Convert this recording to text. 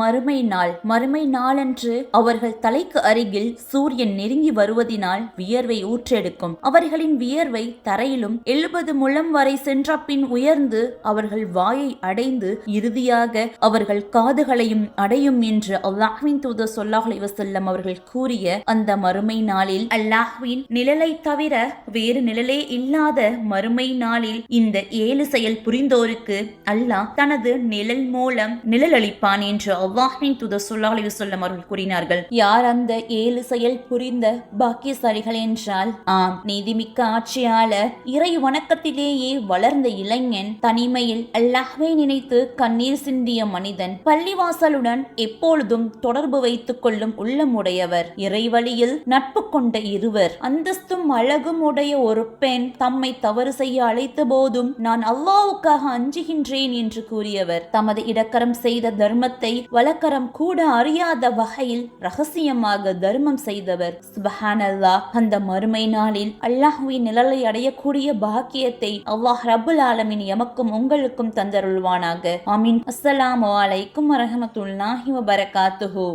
மறுமை நாள். மறுமை நாளன்று அவர்கள் தலைக்கு அருகில் சூரியன் நெருங்கி வருவதினால் வியர்வை ஊற்றெடுக்கும். அவர்களின் வியர்வை தரையிலும் எழுபது முழம் வரை சென்ற பின் உயர்ந்து அவர்கள் வாயை அடைந்து இறுதியாக அவர்கள் காதுகளையும் அடையும் என்று அல்லாஹ்வின் தூதர் சொல்லாஹ் வசல்லம் அவர்கள் கூறிய அந்த மறுமை நாளில் அல்லாஹ்வின் நிழலை தவிர வேறு நிழலே இல்லாத மறுமை நாளில் இந்த ஏழு செயல் புரிந்தோருக்கு அல்லாஹ் தனது நிழல் மூலம் நிழல் அளிப்பான் என்று அவ்வாஹின் துத சொல்லாஹ் வசல்லம் அவர்கள் கூறினார்கள் யார் அந்த ஏழு செயல் புரிந்த பாக்கியசாலிகள் என்றால் ஆம் நீதிமிக்க ஆட்சியாளர் இறை வணக்கத்திலேயே வளர்ந்த இளைஞன் தனிமையில் அல்லாஹ்வை நினைத்து கண்ணீர் சிந்திய மனிதன் பள்ளிவாசலுடன் எப்பொழுதும் தொடர்பு வைத்துக் கொள்ளும் உள்ளமுடையவர் இறைவழியில் நட்பு கொண்ட இருவர் அந்தஸ்தும் அழகும் உடைய ஒரு பெண் தம்மை தவறு செய்ய அழைத்த போதும் நான் அல்லாவுக்காக அஞ்சுகின்றேன் என்று கூறியவர் தமது இடக்கரம் செய்த தர்மத்தை வழக்கரம் கூட அறியாத வகையில் ரகசியமாக தர்மம் செய்தவர். சுபஹானல்லா அந்த மறுமை நாளில் அல்லாஹுவின் நிழலை அடையக்கூடிய பாக்கியத்தை அல்லாஹ் ரபுல் ஆலமின் எமக்கும் உங்களுக்கும் தந்தருள்வானாக. ஆமீன். அஸ்ஸலாமு அலைக்கும் வரஹமத்துல்லாஹி வபரகாத்துஹூ.